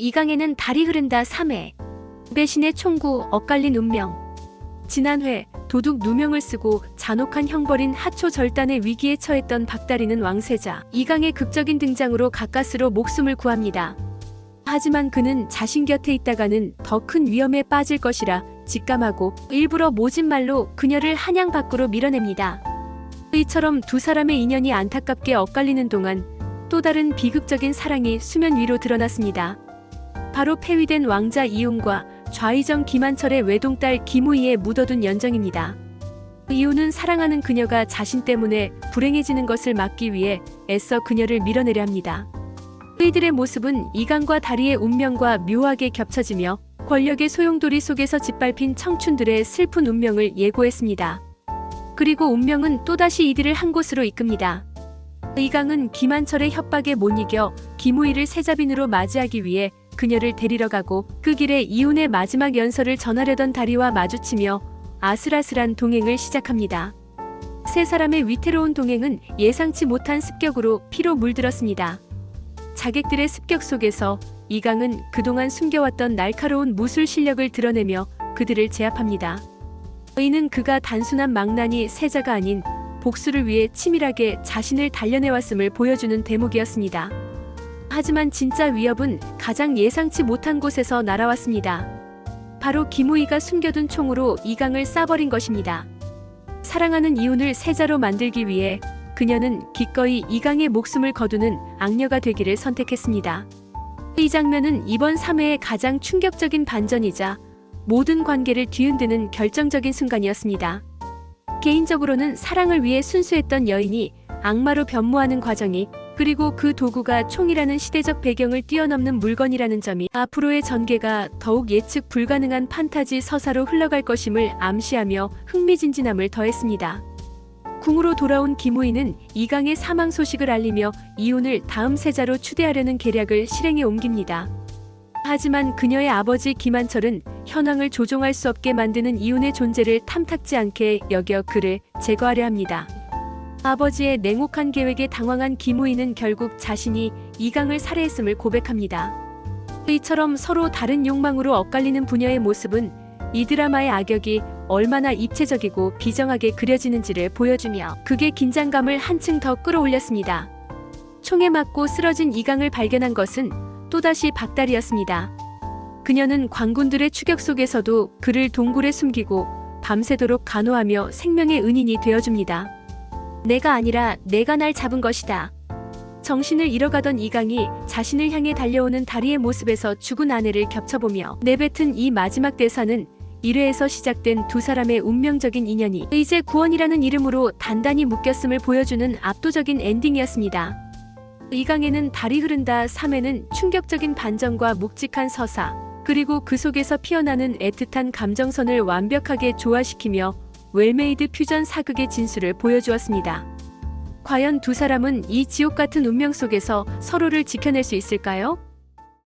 이강에는 달이 흐른다 3회. 배신의 총구 엇갈린 운명. 지난 회 도둑 누명을 쓰고 잔혹한 형벌인 하초 절단의 위기에 처했던 박다리는 왕세자 이강의 극적인 등장으로 가까스로 목숨을 구합니다. 하지만 그는 자신 곁에 있다가는 더 큰 위험에 빠질 것이라 직감하고 일부러 모진 말로 그녀를 한양 밖으로 밀어냅니다. 이처럼 두 사람의 인연이 안타깝게 엇갈리는 동안 또 다른 비극적인 사랑이 수면 위로 드러났습니다. 바로 폐위된 왕자 이용과 좌의정 김한철의 외동딸 김우희에 묻어둔 연정입니다. 이유는 사랑하는 그녀가 자신 때문에 불행해지는 것을 막기 위해 애써 그녀를 밀어내려 합니다. 이들의 모습은 이강과 다리의 운명과 묘하게 겹쳐지며 권력의 소용돌이 속에서 짓밟힌 청춘들의 슬픈 운명을 예고했습니다. 그리고 운명은 또다시 이들을 한 곳으로 이끕니다. 이강은 김한철의 협박에 못 이겨 김우희를 세자빈으로 맞이하기 위해 그녀를 데리러 가고 그 길에 이혼의 마지막 연설을 전하려던 다리와 마주치며 아슬아슬한 동행을 시작합니다. 세 사람의 위태로운 동행은 예상치 못한 습격으로 피로 물들었습니다. 자객들의 습격 속에서 이강은 그동안 숨겨왔던 날카로운 무술 실력을 드러내며 그들을 제압합니다. 이는 그가 단순한 망나니 세자가 아닌 복수를 위해 치밀하게 자신을 단련해왔음을 보여주는 대목이었습니다. 하지만 진짜 위협은 가장 예상치 못한 곳에서 날아왔습니다. 바로 김우희가 숨겨둔 총으로 이강을 쏴버린 것입니다. 사랑하는 이혼을 세자로 만들기 위해 그녀는 기꺼이 이강의 목숨을 거두는 악녀가 되기를 선택했습니다. 이 장면은 이번 3회의 가장 충격적인 반전이자 모든 관계를 뒤흔드는 결정적인 순간이었습니다. 개인적으로는 사랑을 위해 순수했던 여인이 악마로 변모하는 과정이 그리고 그 도구가 총이라는 시대적 배경을 뛰어넘는 물건이라는 점이 앞으로의 전개가 더욱 예측 불가능한 판타지 서사로 흘러갈 것임을 암시하며 흥미진진함을 더했습니다. 궁으로 돌아온 김우희는 이강의 사망 소식을 알리며 이혼을 다음 세자로 추대하려는 계략을 실행에 옮깁니다. 하지만 그녀의 아버지 김한철은 현황을 조종할 수 없게 만드는 이혼의 존재를 탐탁지 않게 여겨 그를 제거하려 합니다. 아버지의 냉혹한 계획에 당황한 김우희는 결국 자신이 이강을 살해했음을 고백합니다. 이처럼 서로 다른 욕망으로 엇갈리는 부녀의 모습은 이 드라마의 악역이 얼마나 입체적이고 비정하게 그려지는지를 보여주며 극의 긴장감을 한층 더 끌어올렸습니다. 총에 맞고 쓰러진 이강을 발견한 것은 또다시 박달이었습니다. 그녀는 광군들의 추격 속에서도 그를 동굴에 숨기고 밤새도록 간호하며 생명의 은인이 되어줍니다. 내가 아니라 내가 날 잡은 것이다. 정신을 잃어가던 이강이 자신을 향해 달려오는 다리의 모습에서 죽은 아내를 겹쳐보며 내뱉은 이 마지막 대사는 1회에서 시작된 두 사람의 운명적인 인연이 이제 구원이라는 이름으로 단단히 묶였음을 보여주는 압도적인 엔딩이었습니다. 이강에는 달이 흐른다 3회는 충격적인 반전과 묵직한 서사, 그리고 그 속에서 피어나는 애틋한 감정선을 완벽하게 조화시키며 웰메이드 퓨전 사극의 진수를 보여주었습니다. 과연 두 사람은 이 지옥 같은 운명 속에서 서로를 지켜낼 수 있을까요?